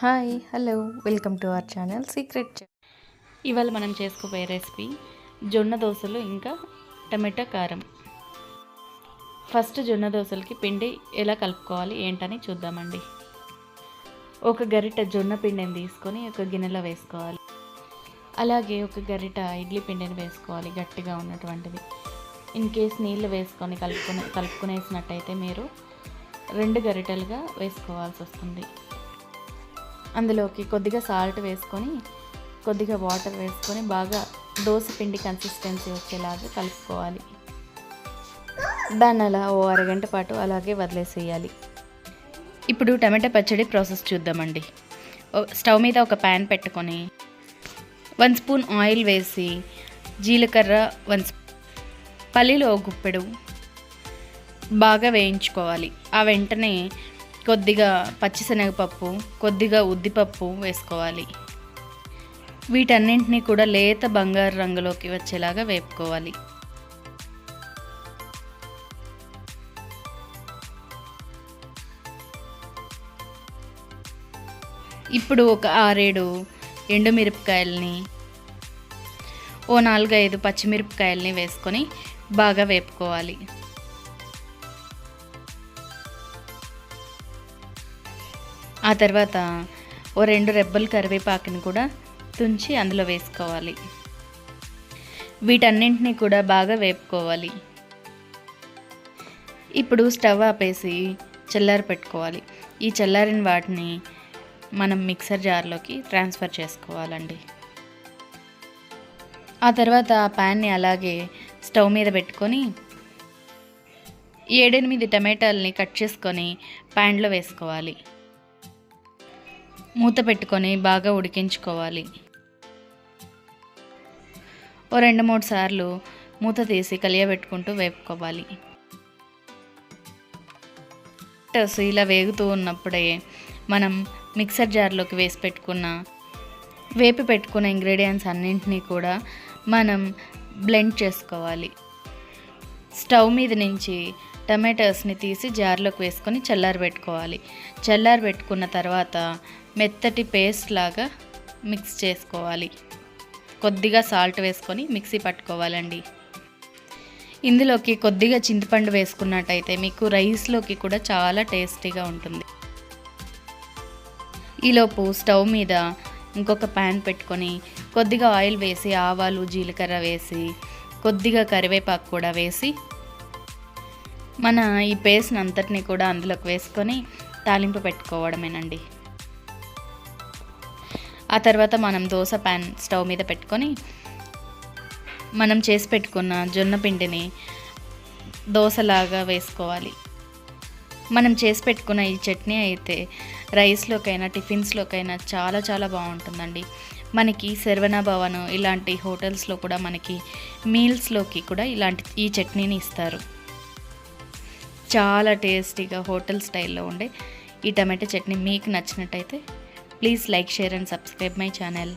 Hi hello welcome to our channel secret ఇవాళ మనం చేసుకోబోయే రెసిపీ జొన్న దోశలు ఇంకా టమాటా కారం. ఫస్ట్ జొన్న దోశలకి పిండి ఎలా కలుపుకోవాలి ఏంటని చూద్దామండి. ఒక గరిట జొన్న పిండిని తీసుకొని ఒక గిన్నెలో వేసుకోవాలి. అలాగే ఒక గరిట ఇడ్లీ పిండిని వేసుకోవాలి గట్టిగా ఉన్నటువంటిది. ఇన్ కేస్ నీళ్ళు వేసుకొని కలుపుకునే కలుపుకునేసినట్టయితే మీరు రెండు గరిటలుగా వేసుకోవాల్సి వస్తుంది. అందులోకి కొద్దిగా సాల్ట్ వేసుకొని కొద్దిగా వాటర్ వేసుకొని బాగా దోశ పిండి కన్సిస్టెన్సీ వచ్చేలాగా కలుపుకోవాలి. దాన్ని అలా ఓ అరగంట పాటు అలాగే వదిలేసేయాలి. ఇప్పుడు టమాటా పచ్చడి ప్రాసెస్ చూద్దామండి. స్టవ్ మీద ఒక ప్యాన్ పెట్టుకొని వన్ స్పూన్ ఆయిల్ వేసి జీలకర్ర వన్ పల్లీలో గుప్పెడు బాగా వేయించుకోవాలి. ఆ వెంటనే కొద్దిగా పచ్చిశనగపప్పు కొద్దిగా ఉద్దిపప్పు వేసుకోవాలి. వీటన్నింటినీ కూడా లేత బంగారు రంగులోకి వచ్చేలాగా వేపుకోవాలి. ఇప్పుడు ఒక ఆరేడు ఎండుమిరపకాయలని ఓ నాలుగైదు పచ్చిమిరపకాయలని వేసుకొని బాగా వేపుకోవాలి. ఆ తర్వాత ఓ రెండు రెబ్బలు కరివేపాకుని కూడా తుంచి అందులో వేసుకోవాలి. వీటన్నింటినీ కూడా బాగా వేపుకోవాలి. ఇప్పుడు స్టవ్ ఆపేసి చల్లారి పెట్టుకోవాలి. ఈ చల్లారిన వాటిని మనం మిక్సర్ జార్లోకి ట్రాన్స్ఫర్ చేసుకోవాలండి. ఆ తర్వాత ఆ ప్యాన్ని అలాగే స్టవ్ మీద పెట్టుకొని ఏడెనిమిది టమాటాలని కట్ చేసుకొని ప్యాన్లో వేసుకోవాలి. మూత పెట్టుకొని బాగా ఉడికించుకోవాలి. ఓ రెండు మూడు సార్లు మూత తీసి కలియబెట్టుకుంటూ వేపుకోవాలి. ఇలా వేగుతూ ఉన్నప్పుడే మనం మిక్సర్ జార్లోకి వేసి పెట్టుకున్న వేపి పెట్టుకున్న ఇంగ్రీడియంట్స్ అన్నింటినీ కూడా మనం బ్లెండ్ చేసుకోవాలి. స్టవ్ మీద నుంచి టమాటోస్ని తీసి జార్లోకి వేసుకొని చల్లారి పెట్టుకోవాలి. చల్లారి పెట్టుకున్న తర్వాత మెత్తటి పేస్ట్ లాగా మిక్స్ చేసుకోవాలి. కొద్దిగా సాల్ట్ వేసుకొని మిక్సీ పట్టుకోవాలండి. ఇందులోకి కొద్దిగా చింతపండు వేసుకున్నట్టయితే మీకు రైస్లోకి కూడా చాలా టేస్టీగా ఉంటుంది. ఈలోపు స్టవ్ మీద ఇంకొక ప్యాన్ పెట్టుకొని కొద్దిగా ఆయిల్ వేసి ఆవాలు జీలకర్ర వేసి కొద్దిగా కరివేపాకు కూడా వేసి మన ఈ పేస్ట్ని అంతటిని కూడా అందులోకి వేసుకొని తాలింపు పెట్టుకోవడమేనండి. ఆ తర్వాత మనం దోశ ప్యాన్ స్టవ్ మీద పెట్టుకొని మనం చేసి పెట్టుకున్న జొన్న పిండిని దోశలాగా వేసుకోవాలి. మనం చేసి పెట్టుకున్న ఈ చట్నీ అయితే రైస్లోకైనా టిఫిన్స్లోకైనా చాలా చాలా బాగుంటుందండి. మనకి శర్వణ భవన్ ఇలాంటి హోటల్స్లో కూడా మనకి మీల్స్లోకి కూడా ఇలాంటి ఈ చట్నీని ఇస్తారు. చాలా టేస్టీగా హోటల్ స్టైల్లో ఉండే ఈ టమాటో చట్నీ మీకు నచ్చినట్టయితే please like share and subscribe my channel.